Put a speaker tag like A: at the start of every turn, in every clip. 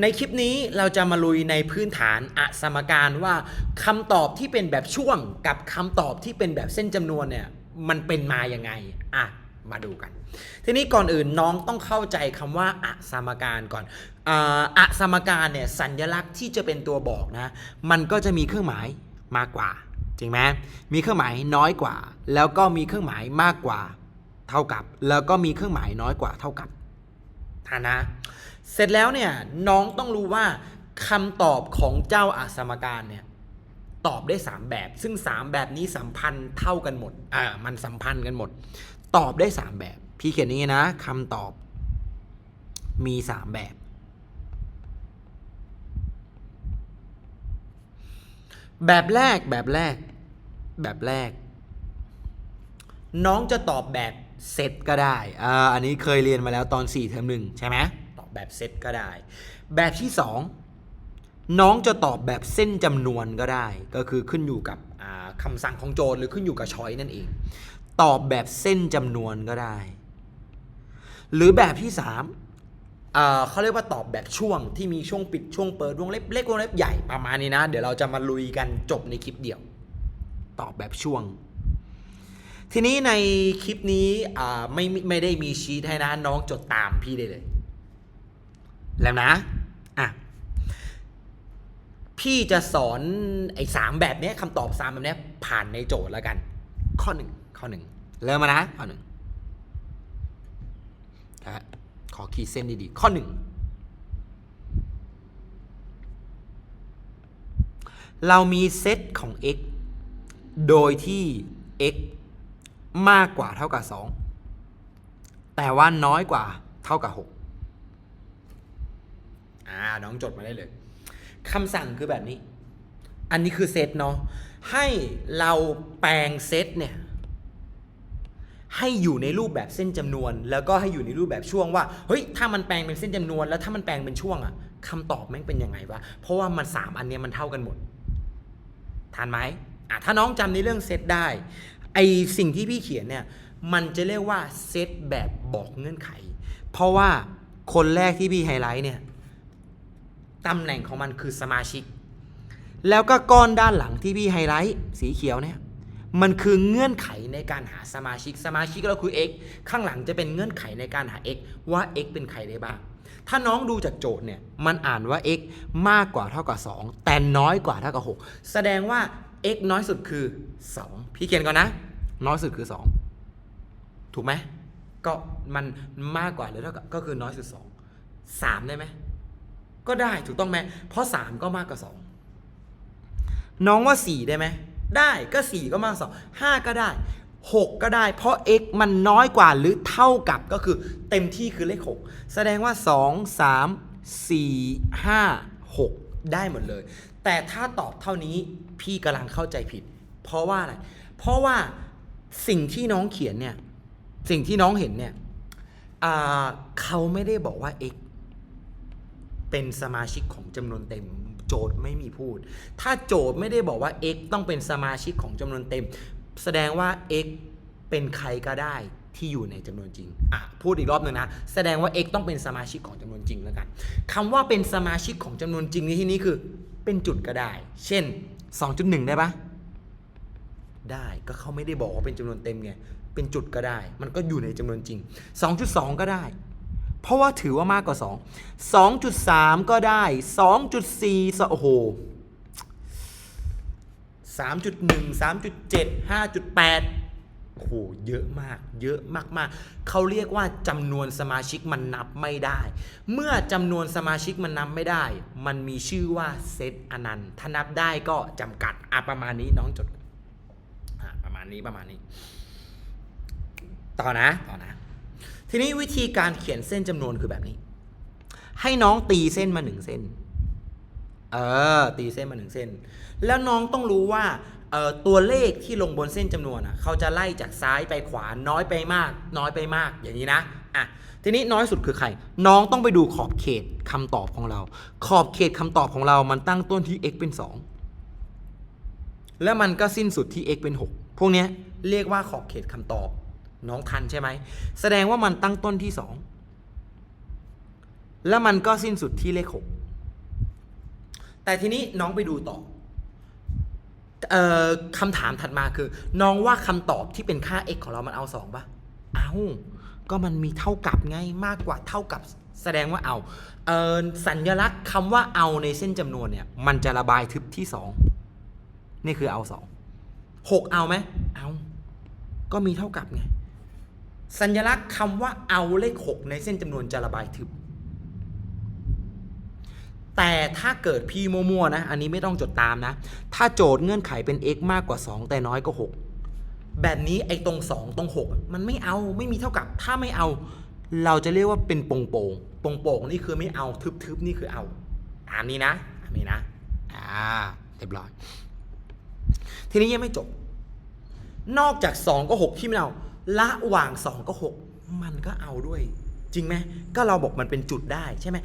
A: ในคลิปนี้เราจะมาลุยในพื้นฐานอสมการว่าคำตอบที่เป็นแบบช่วงกับคำตอบที่เป็นแบบเส้นจำนวนเนี่ยมันเป็นมาอย่างไงอะมาดูกัน ทีนี้ก่อนอื่นน้องต้องเข้าใจคำว่าอสมการก่อนอ่าอสมการเนี่ยสัญลักษณ์ที่จะเป็นตัวบอกนะ มันก็จะมีเครื่องหมายมากกว่าจริงไหมมีเครื่องหมายน้อยกว่า แล้วก็มีเครื่องหมายมากกว่าเท่ากับ แล้วก็มีเครื่องหมายน้อยกว่าเท่ากับฐานะ เสร็จแล้วเนี่ยน้องต้องรู้ว่าคำตอบของเจ้าอาสมการเนี่ยตอบได้ 3 แบบ ซึ่ง 3 แบบนี้สัมพันธ์เท่ากันหมด อ่า มันสัมพันธ์กันหมด ตอบได้ 3 แบบ พี่เขียนนี้นะคำตอบ มี 3 แบบ แบบแรก แบบแรก แบบแรก น้องจะตอบแบบเซตก็ได้ อ่า อันนี้เคยเรียนมาแล้วตอน 4 เทอมหนึ่งใช่ไหม แบบเซตก็ได้ แบบที่ 2 น้องจะตอบแบบเส้นจำนวนก็ได้ ก็คือขึ้นอยู่กับอ่าคำสั่งของโจทย์หรือขึ้นอยู่กับช้อยนั่นเอง ตอบแบบเส้นจำนวนก็ได้ หรือแบบที่3อ่าเขาเรียกว่าตอบแบบช่วงที่มีช่วงปิดช่วงเปิดวงเล็บเล็กวงเล็บใหญ่ประมาณนี้นะ เดี๋ยวเราจะมาลุยกันจบในคลิปเดียว ตอบแบบช่วงทีนี้ในคลิปนี้ไม่ไม่ได้มีชีทให้นะน้องจดตามพี่ได้เลย แล้วนะอะพี่จะสอนไอ้สามแบบเนี้ยคำตอบสามแบบเนี้ยผ่านในโจทย์แล้วกัน ข้อหนึ่งข้อหนึ่งเริ่มมานะข้อหนึ่งนะขอขีดเส้นดีๆ ข้อหนึ่งเรามีเซตของ x โดยที่ x มากกว่าเท่ากับ 2 แต่ว่าน้อยกว่าเท่ากับ 6 อ่าน้องจดมาได้เลยคำสั่งคือแบบนี้ อันนี้คือเซตเนาะให้เราแปลงเซตเนี่ยให้อยู่ในรูปแบบเส้นจำนวน แล้วก็ให้อยู่ในรูปแบบช่วงว่าเฮ้ยถ้ามันแปลงเป็นเส้นจำนวน แล้วถ้ามันแปลงเป็นช่วงอะคำตอบแม่งเป็นยังไงวะเพราะว่ามันสามอันเนี้ยมันเท่ากันหมดทันไหมอะถ้าน้องจำในเรื่องเซตได้ไอสิ่งที่พี่เขียนเนี่ยมันจะเรียกว่าเซตแบบบอกเงื่อนไข เพราะว่าคนแรกที่พี่ไฮไลท์เนี่ย ตำแหน่งของมันคือสมาชิก แล้วก็ก้อนด้านหลังที่พี่ไฮไลท์สีเขียวเนี่ยมันคือเงื่อนไขในการหาสมาชิกสมาชิกเราคือ x ข้างหลังจะเป็นเงื่อนไขในการหา x ว่า x เป็นใครได้บ้าง ถ้าน้องดูจากโจทย์เนี่ยมันอ่านว่า x มากกว่าเท่ากับ 2 แต่น้อยกว่าเท่ากับ 6 แสดงว่า x น้อยสุดคือ 2 พี่เขียนก่อนนะ น้อยสุดคือ 2 ถูกไหมก็มันมากกว่าหรือเท่ากับก็คือน้อยสุด 2 3 ได้ไหม ก็ได้ถูกต้องไหมเพราะ 3 ก็มากกว่า 2 น้องว่า 4 ได้ไหม ได้ก็ 4 ก็มากกว่า2 5 ก็ได้ 6 ก็ได้ เพราะ x มันน้อยกว่าหรือเท่ากับก็คือเต็มที่คือเลข 6 แสดงว่า 2 3 4 5 6 ได้หมดเลย แต่ถ้าตอบเท่านี้พี่กำลังเข้าใจผิด เพราะว่าอะไร เพราะว่าสิ่งที่น้องเขียนเนี่ย สิ่งที่น้องเห็นเนี่ยเขาไม่ได้บอกว่า x เป็นสมาชิกของจำนวนเต็ม โจทย์ไม่มีพูด ถ้าโจทย์ไม่ได้บอกว่า x ต้องเป็นสมาชิกของจำนวนเต็ม แสดงว่า x เป็นใครก็ได้ที่อยู่ในจำนวนจริง อะ พูดอีกรอบหนึ่งนะ แสดงว่า x ต้องเป็นสมาชิกของจำนวนจริงแล้วกันคำว่าเป็นสมาชิกของจำนวนจริงในที่นี้คือ เป็นจุดก็ได้ เช่น 2.1 ได้ปะได้ก็เขาไม่ได้บอกว่าเป็นจำนวนเต็มไง เป็นจุดก็ได้ มันก็อยู่ในจำนวนจริง 2.2 ก็ได้ เพราะว่าถือว่ามากกว่า 2 2.3 ก็ได้ 2.4สโอ้โห3.1 3.7 5.8 โอ้โห เยอะมาก เยอะมาก ๆ เขาเรียกว่าจำนวนสมาชิกมันนับไม่ได้ เมื่อจำนวนสมาชิกมันนับไม่ได้ มันมีชื่อว่าเซตอนันต์ถ้านับได้ก็จำกัดอะประมาณนี้น้องจดอะประมาณนี้ประมาณนี้ ต่อนะ ต่อนะ ทีนี้วิธีการเขียนเส้นจำนวนคือแบบนี้ ให้น้องตีเส้นมาหนึ่งเส้น เออ ตีเส้นมาหนึ่งเส้น แล้วน้องต้องรู้ว่าเออตัวเลขที่ลงบนเส้นจำนวนอะเขาจะไล่จากซ้ายไปขวาน้อยไปมาก น้อยไปมากอย่างนี้นะอะทีนี้น้อยสุดคือใคร น้องต้องไปดูขอบเขตคำตอบของเรา ขอบเขตคำตอบของเรามันตั้งต้นที่ x เป็น 2 แล้วมันก็สิ้นสุดที่ x เป็น 6 พวกเนี้ยเรียกว่าขอบเขตคำตอบ น้องทันใช่ไหม แสดงว่ามันตั้งต้นที่ 2 แล้วมันก็สิ้นสุดที่เลข 6 แต่ทีนี้น้องไปดูต่อออคำถามถัดมาคือ น้องว่าคำตอบที่เป็นค่า x ของเรามันเอาสองปะเอาก็มันมีเท่ากับไงมากกว่าเท่ากับแสดงว่าเอาเออสัญลักษณ์คำว่าเอาในเส้นจำนวนเนี่ย มันจะระบายทึบที่สองนี่คือเอาสองหกเอาไหมเอา ก็มีเท่ากับไง สัญลักษณ์คำว่าเอาเลข 6 ในเส้นจำนวนจะระบายทึบ แต่ถ้าเกิดพี่มั่วๆนะ อันนี้ไม่ต้องจดตามนะ ถ้าโจทย์เงื่อนไขเป็น x มากกว่า 2 แต่น้อยกว่า6 แบบนี้ไอ้ตรง 2 ตรง 6 มันไม่เอาไม่มีเท่ากับ ถ้าไม่เอา เราจะเรียกว่าเป็นโป่งโป่งโป่งโป่งนี่คือไม่เอาทึบๆนี่คือเอาตามนี้นะตามนี้นะอ่าเรียบร้อย ทีนี้ยังไม่จบ นอกจาก 2 ก็ 6 ที่ไม่เอา ระหว่าง 2 ก็ 6 มันก็เอาด้วย จริงไหมก็เราบอกมันเป็นจุดได้ใช่ไหม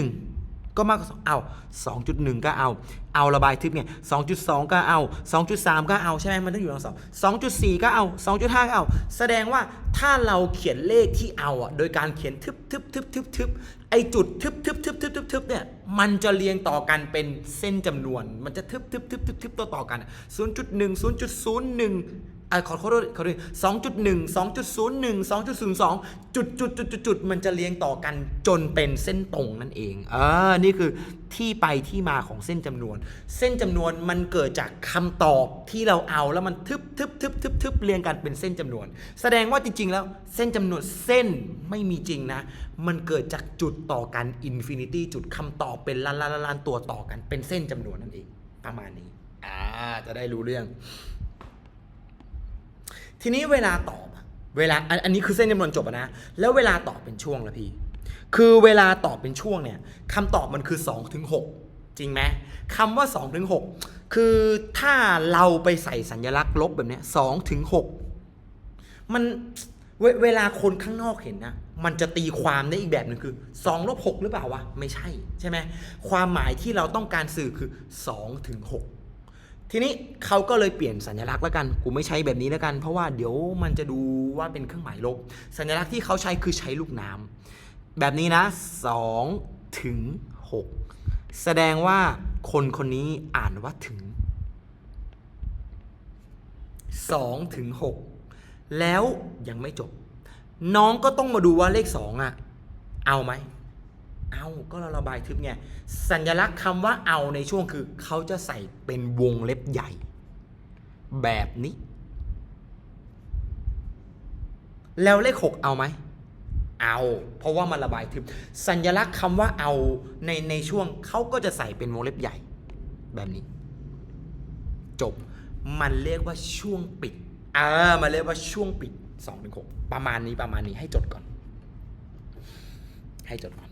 A: 2.1ก็มากกว่า2เอา2.1ก็เอา เอาระบายทึบไง2.2ก็เอา2.3ก็เอาใช่ไหมมันต้องอยู่ทั้งสอง2.4ก็เอา2.5ก็เอา แสดงว่าถ้าเราเขียนเลขที่เอาอะ โดยการเขียนทึบทึบทึบทึบทึบไอจุดทึบทึบทึบทึบทึบทึบเนี่ย มันจะเรียงต่อกันเป็นเส้นจำนวน มันจะทึบทึบทึบทึบทึบต่อต่อกัน0.1 0.01อะข อขอโทษขอโทษสองจุดหนึ่งสองจุดศูนย์หนึ่งสองจุดศูนย์สองจุดจุดจุดจุดจุดมันจะเรียงต่อกันจนเป็นเส้นตรงนั่นเองเออนี่คือที่ไปที่มาของเส้นจำนวน เส้นจำนวนมันเกิดจากคำตอบที่เราเอาแล้วมันทึบทึบทึบทึบทึบเรียงกันเป็นเส้นจำนวน แสดงว่าจริง ๆ แล้วเส้นจำนวนเส้นไม่มีจริงนะ มันเกิดจากจุดต่อกันอินฟินิตี้จุดคำตอบเป็นล้านล้านล้านล้านตัวต่อกันเป็นเส้นจำนวนนั่นเองประมาณนี้อ่าจะได้รู้เรื่อง ทีนี้เวลาตอบเวลาอันนี้คือเส้นจำนวนจบนะ แล้วเวลาตอบเป็นช่วงละพี่ คือเวลาตอบเป็นช่วงเนี่ยคำตอบมันคือ2ถึง6จริงไหมคำว่า2ถึง6คือถ้าเราไปใส่สัญลักษณ์ลบแบบนี้ย2ถึง6มันเวเวลาคนข้างนอกเห็นนะ มันจะตีความได้อีกแบบหนึ่งคือ2ลบ6หรือเปล่าวะ ไม่ใช่ ใช่ไหม ความหมายที่เราต้องการสื่อคือ2ถึง6 ทีนี้เขาก็เลยเปลี่ยนสัญลักษณ์แล้วกัน กูไม่ใช้แบบนี้แล้วกัน เพราะว่าเดี๋ยวมันจะดูว่าเป็นเครื่องหมายลบ สัญลักษณ์ที่เขาใช้คือใช้ลูกน้ำแบบนี้นะ2ถึง6แสดงว่าคนคนนี้อ่านว่าถึง2ถึง6แล้วยังไม่จบ น้องก็ต้องมาดูว่าเลข 2 อะ เอาไหม เอาก็เราระบายทึบไง สัญลักษณ์คำว่าเอาในช่วงคือ เขาจะใส่เป็นวงเล็บใหญ่ แบบนี้ แล้วเลขหกเอาไหม เอา เพราะว่ามันระบายทึบ สัญลักษณ์คำว่าเอาในในช่วงเขาก็จะใส่เป็นวงเล็บใหญ่ แบบนี้ จบ มันเรียกว่าช่วงปิดเออมันเรียกว่าช่วงปิด2ถึง6ประมาณนี้ประมาณนี้ให้จดก่อน ให้จดก่อน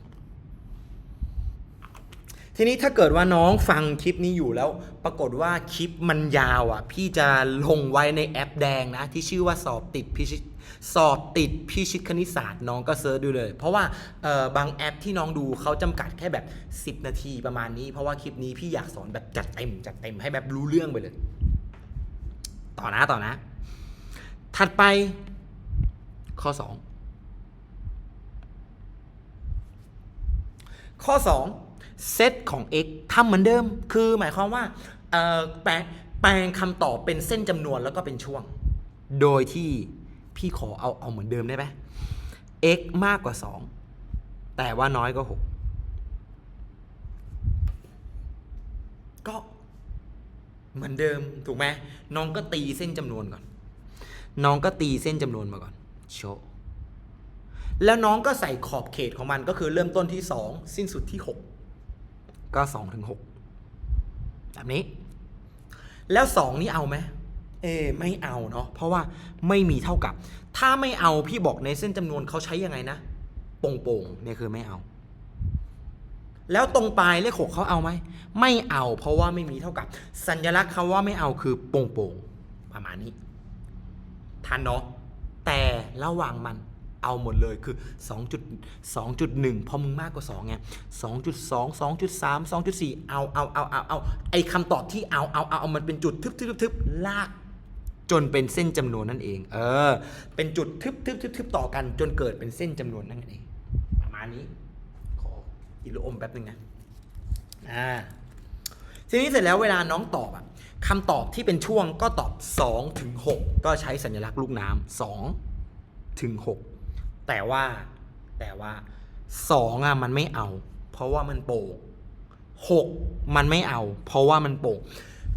A: ทีนี้ถ้าเกิดว่าน้องฟังคลิปนี้อยู่แล้ว ปรากฏว่าคลิปมันยาวอะ พี่จะลงไว้ในแอปแดงนะ ที่ชื่อว่าสอบติดพิชิตสอบติดพิชิตคณิตศาสตร์น้องก็เซิร์ชดูเลย เพราะว่าเอ่อบางแอปที่น้องดูเขาจำกัดแค่แบบ 10 นาทีประมาณนี้ เพราะว่าคลิปนี้พี่อยากสอนแบบจัดเต็มจัดเต็มให้แบบรู้เรื่องไปเลย ต่อนะต่อนะ ถัดไปข้อ 2 ข้อ 2 เซตของ x ทำเหมือนเดิม คือหมายความว่าแปลงแปลงคำตอบเป็นเส้นจำนวนแล้วก็เป็นช่วง โดยที่พี่ขอเอาเอาเหมือนเดิมได้ไหม x มากกว่า 2 แต่ว่าน้อยกว่า 6 ก็เหมือนเดิมถูกไหมน้องก็ตีเส้นจำนวนก่อน น้องก็ตีเส้นจำนวนมาก่อนโชแล้วน้องก็ใส่ขอบเขตของมันก็คือเริ่มต้นที่ 2 สิ้นสุดที่ 6 ก็2ถึง6แบบนี้ แล้ว2นี่เอาไหมเอไม่เอาเนาะเพราะว่าไม่มีเท่ากับ ถ้าไม่เอาพี่บอกในเส้นจำนวนเขาใช้ยังไงนะโป่งๆเนี่ยคือไม่เอา แล้วตรงปลายเลขหกเขาเอาไหมไม่เอาเพราะว่าไม่มีเท่ากับ สัญลักษณ์คำว่าไม่เอาคือโป่งๆประมาณนี้ทันเนาะแต่ระหว่างมัน เอาหมดเลยคือ 2.2.1 พอมึงมากกว่า2ไง2.2 2.3 2.4 เอาเอาเอาเอาเอาไอคำตอบที่เอาเอาเอาเอามันเป็นจุดทึบทึบทึบลาก จนเป็นเส้นจำนวนนั่นเอง เออ เป็นจุดทึบทึบทึบทึบต่อกัน จนเกิดเป็นเส้นจำนวนนั่นเอง ประมาณนี้ ขอกินลูกอมแป๊บนึงนะ อ่า ทีนี้เสร็จแล้วเวลาน้องตอบอะคำตอบที่เป็นช่วงก็ตอบ2ถึง6ก็ใช้สัญลักษณ์ลูกน้ำ2ถึง6 แต่ว่าแต่ว่า2อะมันไม่เอา เพราะว่ามันโป่ง6มันไม่เอา เพราะว่ามันโป่ง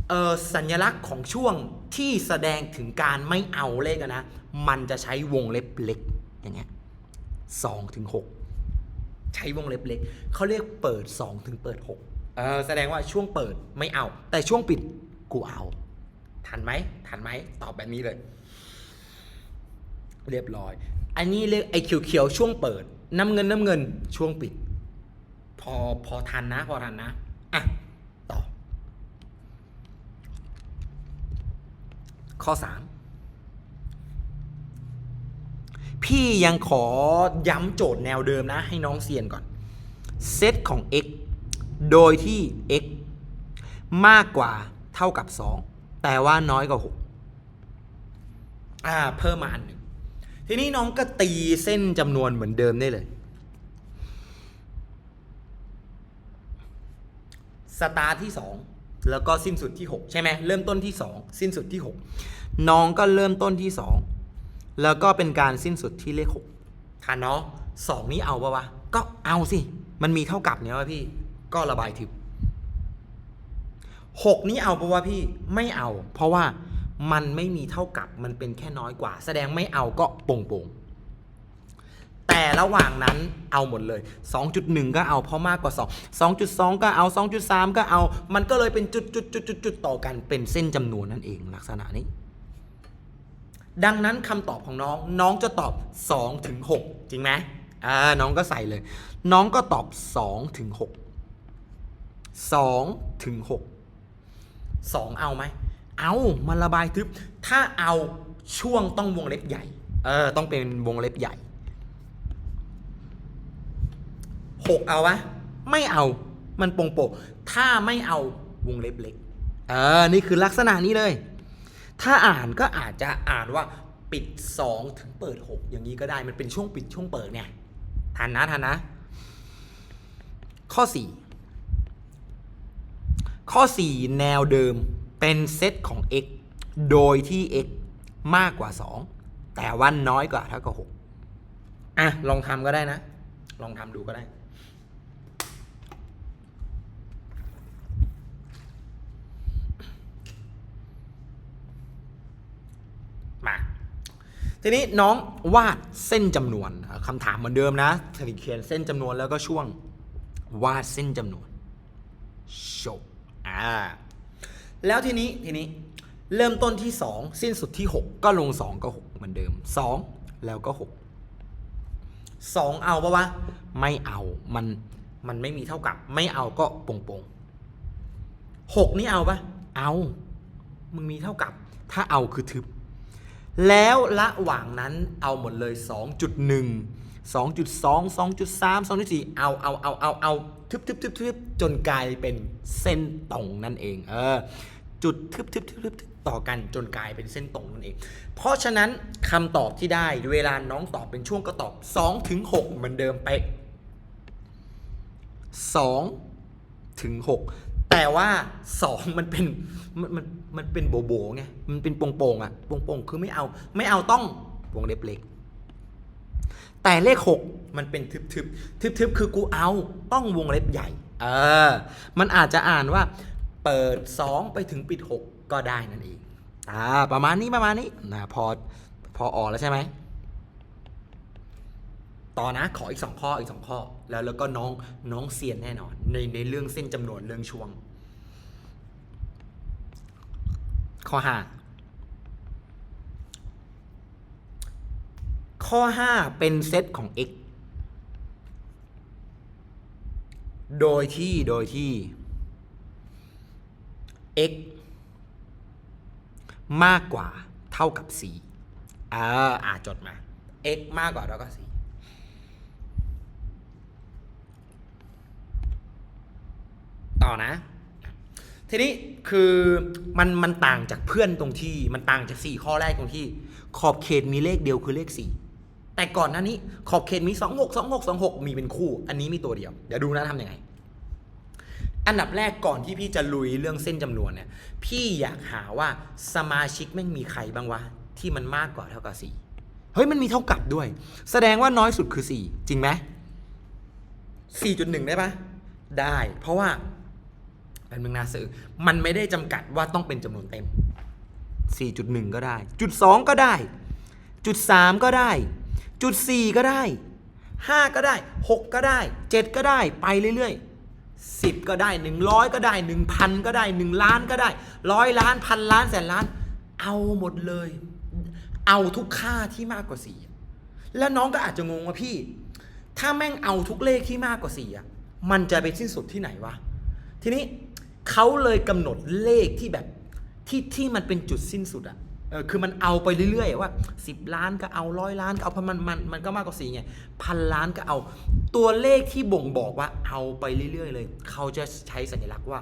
A: เออสัญลักษณ์ของช่วงที่แสดงถึงการไม่เอาเลขนะ มันจะใช้วงเล็บเล็กอย่างเงี้ย2ถึง6ใช้วงเล็บเล็กเขาเรียกเปิด2ถึงเปิด6เออแสดงว่าช่วงเปิดไม่เอา แต่ช่วงปิดกูเอา ทันไหมทันไหมตอบแบบนี้เลย เรียบร้อย อันนี้เรียกไอ้เขียวๆช่วงเปิด น้ำเงินน้ำเงินช่วงปิด พอพอทันนะ พอทันนะอะต่อ ข้อ 3 พี่ยังขอย้ำโจทย์แนวเดิมนะ ให้น้องเซียนก่อน เซตของ x โดยที่ x มากกว่าเท่ากับ 2 แต่ว่าน้อยกว่า 6 อ่า เพิ่มมาอันหนึ่ง ทีนี้น้องก็ตีเส้นจำนวนเหมือนเดิมได้เลย สตาร์ทที่2แล้วก็สิ้นสุดที่ 6 ใช่ไหมเริ่มต้นที่ 2 สิ้นสุดที่ 6 น้องก็เริ่มต้นที่ 2 แล้วก็เป็นการสิ้นสุดที่เลข6ทันเนาะสองนี้เอาปะวะ ก็เอาสิ มันมีเท่ากับเนี่ยวะพี่ ก็ระบายทึบ6นี้เอาปะวะพี่ไม่เอา เพราะว่า มันไม่มีเท่ากับมันเป็นแค่น้อยกว่า แสดงไม่เอาก็โป่งๆแต่ระหว่างนั้นเอาหมดเลย 2.1 ก็เอาเพราะมากกว่า 2 2.2 ก็เอา 2.3 ก็เอา มันก็เลยเป็นจุดจุดจุดจุดจุดต่อกันเป็นเส้นจำนวนนั่นเองลักษณะนี้ ดังนั้นคำตอบของน้องน้องจะตอบ2ถึง6จริงไหมอ่าน้องก็ใส่เลย น้องก็ตอบ2ถึง6 2ถึง6 2 เอาไหม เอามันระบายทึบ ถ้าเอาช่วงต้องวงเล็บใหญ่ เออ ต้องเป็นวงเล็บใหญ่หกเอาวะ ไม่เอา มันโปงโปงถ้าไม่เอาวงเล็บเล็ก เออ นี่คือลักษณะนี้เลย ถ้าอ่านก็อาจจะอ่านว่าปิด 2 ถึงเปิด 6 อย่างนี้ก็ได้ มันเป็นช่วงปิดช่วงเปิดเนี่ยทันนะทันนะ ข้อ 4 ข้อ 4 แนวเดิม เป็นเซตของ x โดยที่ x มากกว่า 2 แต่ว่าน้อยกว่าเท่ากับ6อะ ลองทำก็ได้นะ ลองทำดูก็ได้ มา ทีนี้น้องวาดเส้นจำนวนคำถามเหมือนเดิมนะเขียนเส้นจำนวนแล้วก็ช่วงวาดเส้นจำนวนโชว์อ่า แล้วทีนี้ทีนี้เริ่มต้นที่ 2 สิ้นสุดที่ 6 ก็ลง 2 ก็ 6 เหมือนเดิม 2 แล้วก็ 6 2 เอาปะวะ ไม่เอามันมันไม่มีเท่ากับ ไม่เอาก็โป่งปงหกนี่เอาปะเอามึงมีเท่ากับ ถ้าเอาคือทึบ แล้วระหว่างนั้นเอาหมดเลย 2.1 2.2 2.3 2.4 เอาเอาเอาเอาเอา ทึบทึบทึบทึบจนกลายเป็นเส้นตรงนั่นเอง เออ จุดทึบทึบทึบทึบต่อกันจนกลายเป็นเส้นตรงนั่นเอง เพราะฉะนั้นคำตอบที่ได้เวลาน้องตอบเป็นช่วงก็ตอบ2ถึง6เหมือนเดิมไปะ2ถึง6แต่ว่า 2 มันเป็นมันมันมันเป็นโบโบไงมันเป็นโป่งๆอะโป่งๆคือไม่เอาไม่เอาต้องวงเล็บเล็ก แต่เลข 6 มันเป็นทึบทึบทึบทึบๆคือกูเอาต้องวงเล็บใหญ่ เออ มันอาจจะอ่านว่า เปิด 2 ไปถึงปิด 6 ก็ได้นั่นเองอ่าประมาณนี้ประมาณนี้นะพอพอออกแล้วใช่ไหมต่อนะขออีก 2 ข้ออีก 2 ข้อ แล้วแล้วก็น้องน้องเซียนแน่นอน ในในเรื่องเส้นจำนวนเรื่องช่วง ข้อ 5 ข้อ 5 เป็นเซตของ x โดยที่โดยที่ x มากกว่าเท่ากับ4อ่าอ่าจดมา x มากกว่าเท่ากับ4ต่อนะ ทีนี้คือมันมันต่างจากเพื่อนตรงที่มันต่างจาก 4 ข้อแรกตรงที่ ขอบเขตมีเลขเดียวคือเลข 4 แต่ก่อนหน้านี้ขอบเขตมี 26 26 26 มีเป็นคู่ อันนี้มีตัวเดียว เดี๋ยวดูนะทำยังไง อันดับแรกก่อนที่พี่จะลุยเรื่องเส้นจำนวนเนี่ย พี่อยากหาว่าสมาชิกแม่งมีใครบ้างวะ ที่มันมากกว่าเท่ากับสี่เฮ้ยมันมีเท่ากับด้วย แสดงว่าน้อยสุดคือสี่จริงไหมสี่จุดหนึ่งได้ปะได้ เพราะว่าเป็นเมืองนาสื่อมันไม่ได้จำกัดว่าต้องเป็นจำนวนเต็ม 4.1 ก็ได้ จุด 2 ก็ได้ จุด 3 ก็ได้ จุด4ก็ได้5ก็ได้6ก็ได้7ก็ได้ไปเรื่อยๆ10 ก็ได้ 100 ก็ได้ 1,000 ก็ได้ 1 ล้านก็ได้ร้อยล้านพันล้านแสนล้าน เอาหมดเลย เอาทุกค่าที่มากกว่า4แล้วน้องก็อาจจะงงว่าพี่ ถ้าแม่งเอาทุกเลขที่มากกว่า4อะมันจะไปสิ้นสุดที่ไหนวะ ทีนี้เขาเลยกำหนดเลขที่แบบที่ที่มันเป็นจุดสิ้นสุดอะ เออคือมันเอาไปเรื่อยๆว่า 10 ล้านก็เอาร้อยล้านก็เอาเพราะมันมันมันก็มากกว่าสี่ไงพันล้านก็เอา ตัวเลขที่บ่งบอกว่าเอาไปเรื่อยๆ เลย เขาจะใช้สัญลักษณ์ว่า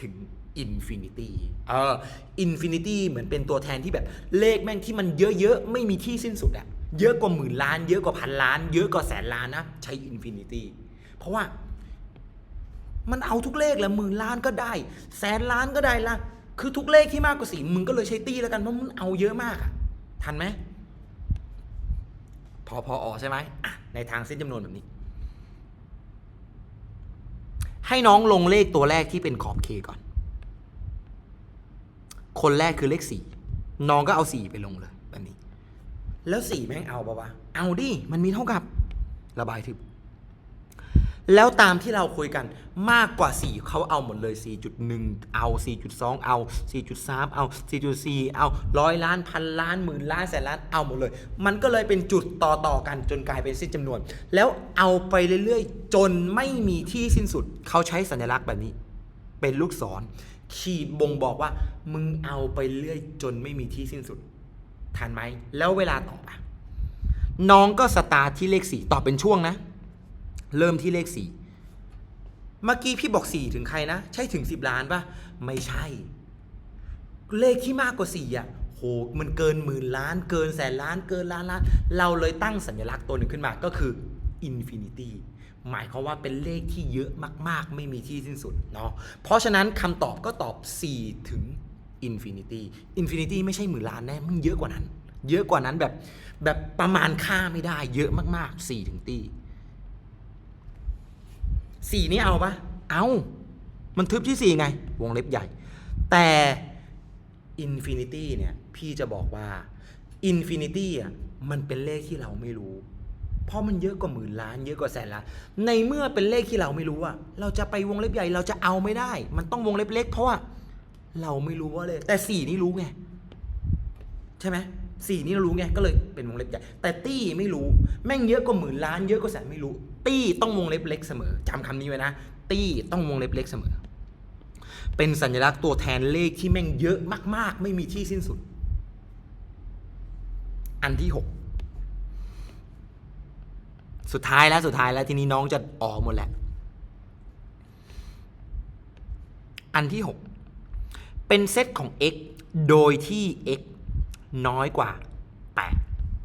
A: ถึงอินฟินิตี้เอออินฟินิตี้เหมือนเป็นตัวแทนที่แบบเลขแม่งที่มันเยอะๆ ไม่มีที่สิ้นสุดอะเยอะกว่าหมื่นล้าน เยอะกว่าพันล้าน เยอะกว่าแสนล้านนะ ใช้อินฟินิตี้เพราะว่ามันเอาทุกเลขแหละหมื่นล้านก็ได้ แสนล้านก็ได้ละ คือทุกเลขที่มากกว่าสี่มึงก็เลยใช้ตีแล้วกันเพราะมันเอาเยอะมากอะทันไหมพอพอออใช่ไหมอะในทางเส้นจำนวนแบบนี้ ให้น้องลงเลขตัวแรกที่เป็นขอบเคก่อน คนแรกคือเลขสี่น้องก็เอาสี่ไปลงเลยแบบนี้ แล้วสี่แม่งเอาปะวะเอาดิมันมีเท่ากับ ระบายทึบ แล้วตามที่เราคุยกันมากกว่า 4 เขาเอาหมดเลย 4.1 เอา 4.2 เอา 4.3 เอา 4.4 เอาร้อยล้านพันล้านหมื่นล้านแสนล้านเอาหมดเลย มันก็เลยเป็นจุดต่อต่อกันจนกลายเป็นสิ้นจำนวน แล้วเอาไปเรื่อยๆ จนไม่มีที่สิ้นสุด เขาใช้สัญลักษณ์แบบนี้ เป็นลูกศร ขีดบ่งบอกว่า มึงเอาไปเรื่อยจนไม่มีที่สิ้นสุดทันไหมแล้วเวลาตอบอะน้องก็สตาร์ทที่เลขสี่ตอเป็นช่วงนะ เริ่มที่เลขสี่เมื่อกี้พี่บอกสี่ถึงใครนะ ใช่ถึงสิบล้านปะไม่ใช่ เลขที่มากกว่าสี่อะโหมันเกินหมื่นล้าน เกินแสนล้าน เกินล้านล้าน เราเลยตั้งสัญลักษณ์ตัวหนึ่งขึ้นมาก็คือ infinity หมายความว่าเป็นเลขที่เยอะมาก ๆ ไม่มีที่สิ้นสุดเนาะ เพราะฉะนั้นคำตอบก็ตอบ 4 ถึง infinity infinity ไม่ใช่หมื่นล้านแน่ มันเยอะกว่านั้น เยอะกว่านั้นแบบแบบประมาณค่าไม่ได้ เยอะมาก ๆ 4 ถึงตี สี่นี่เอาปะเอามันทึบที่สี่ไง วงเล็บใหญ่ แต่ Infinity เนี่ย พี่จะบอกว่า Infinity อะมันเป็นเลขที่เราไม่รู้ เพราะมันเยอะกว่าหมื่นล้านเยอะกว่าแสนล้านในเมื่อเป็นเลขที่เราไม่รู้อะเราจะไปวงเล็บใหญ่เราจะเอาไม่ได้ มันต้องวงเล็บเล็กเพราะว่าเราไม่รู้ว่าเลยแต่สี่นี่รู้ไงใช่ไหมสี่นี่เรารู้ไงก็เลยเป็นวงเล็บใหญ่แต่ตี้ไม่รู้ แม่งเยอะกว่าหมื่นล้านเยอะกว่าแสนไม่รู้ ตี้ต้องวงเล็บเล็กเสมอจำคำนี้ไว้นะ ตี้ต้องวงเล็บเล็กเสมอ เป็นสัญลักษณ์ตัวแทนเลขที่แม่งเยอะมาก ๆ ไม่มีที่สิ้นสุด อันที่หกสุดท้ายแล้วสุดท้ายแล้วทีนี้น้องจะออกหมดแหละ อันที่หกเป็นเซตของ x โดยที่ x น้อยกว่า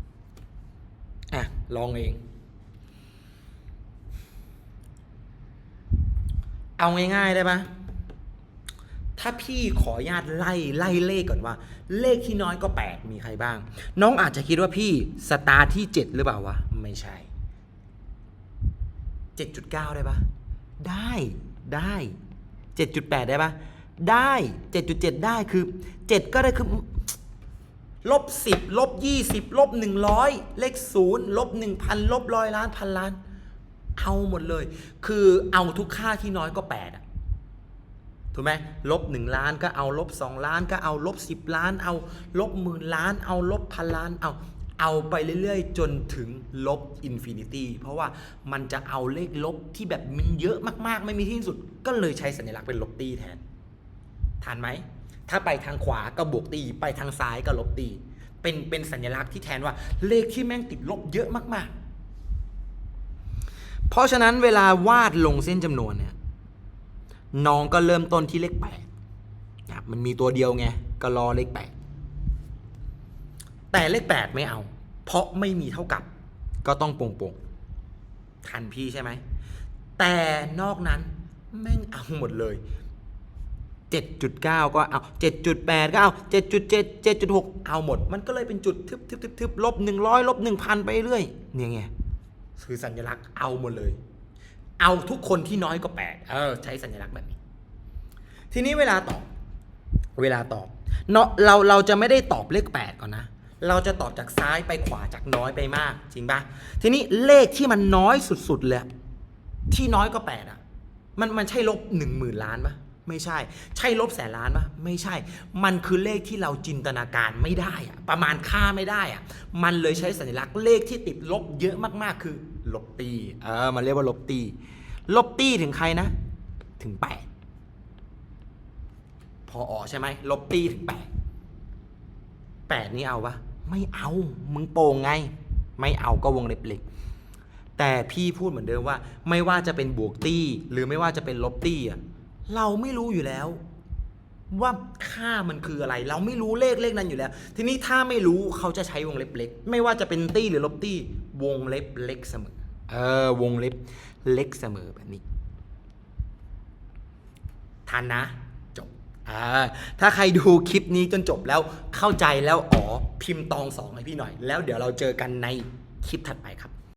A: 8 อะ ลองเอง เอาง่ายๆได้ปะถ้าพี่ขออนุญาตไล่ไล่เลขก่อนว่า เลขที่น้อยก็ 8 มีใครบ้าง น้องอาจจะคิดว่าพี่สตาร์ที่ 7 หรือเปล่าวะ ไม่ใช่ 7.9 ได้ปะได้ได้ 7.8 ได้ปะได้ 7.7 ได้คือ 7 ก็ได้คือลบสิบลบยี่สิบลบหนึ่งร้อยเลขศูนย์ลบหนึ่งพันลบร้อยล้านพันล้าน เอาหมดเลย คือเอาทุกค่าที่น้อยก็แปดอะถูกไหมลบหนึ่งล้านก็เอาลบสองล้านก็เอาลบสิบล้าน เอาลบหมื่นล้าน เอาลบพันล้านเอาเอาไปเรื่อยๆ จนถึงลบอินฟินิตี้เพราะว่ามันจะเอาเลขลบที่แบบมันเยอะมากๆ ไม่มีที่สุด ก็เลยใช้สัญลักษณ์เป็นลบตีแทนทันไหม ถ้าไปทางขวาก็บวกตี ไปทางซ้ายก็ลบตี เป็นเป็นสัญลักษณ์ที่แทนว่าเลขที่แม่งติดลบเยอะมากๆ เพราะฉะนั้นเวลาวาดลงเส้นจำนวนเนี่ยน้องก็เริ่มต้นที่เลขแปดนะมันมีตัวเดียวไงก็รอเลขแปดแต่เลขแปดไม่เอา เพราะไม่มีเท่ากับ ก็ต้องโป่งๆทันพี่ใช่ไหม แต่นอกนั้นแม่งเอาหมดเลย 7.9 ก็เอา 7.8 ก็เอา 7.7 7.6 เอาหมด มันก็เลยเป็นจุดทึบทึบทึบทึบลบ100ลบ1,000 ไปเรื่อยเนี่ยไง คือสัญลักษณ์เอาหมดเลย เอาทุกคนที่น้อยกว่า8เออใช้สัญลักษณ์แบบนี้ ทีนี้เวลาตอบ เวลาตอบเนาะเราเราจะไม่ได้ตอบเลข8ก่อนนะเราจะตอบจากซ้ายไปขวาจากน้อยไปมาก จริงปะทีนี้เลขที่มันน้อยสุดๆเลยที่น้อยกว่า8อะ มันมันใช่ลบหนึ่งหมื่นล้านปะไม่ใช่ ใช่ลบแสนล้านปะไม่ใช่ มันคือเลขที่เราจินตนาการไม่ได้อะประมาณค่าไม่ได้อะมันเลยใช้สัญลักษณ์เลขที่ติดลบเยอะมากๆคือ ลบตีเออมันเรียกว่าลบตี ลบตีถึงใครนะ ถึงแปดพอออใช่ไหมลบตีถึงแปดแปดนี่เอาปะไม่เอา มึงโป่งไง ไม่เอาก็วงเล็บเล็กแต่พี่พูดเหมือนเดิมว่า ไม่ว่าจะเป็นบวกตี้ หรือไม่ว่าจะเป็นลบตี้อะเราไม่รู้อยู่แล้ว ว่าค่ามันคืออะไร เราไม่รู้เลขเลขนั้นอยู่แล้ว ทีนี้ถ้าไม่รู้เขาจะใช้วงเล็บเล็ก ไม่ว่าจะเป็นตี้หรือลบตี้ วงเล็บเล็กเสมอ เออ วงเล็บเล็กเสมอแบบนี้ทันนะจบอ่าถ้าใครดูคลิปนี้จนจบแล้วเข้าใจแล้วอ๋อพิมพ์ตองสองให้พี่หน่อย แล้วเดี๋ยวเราเจอกันในคลิปถัดไปครับ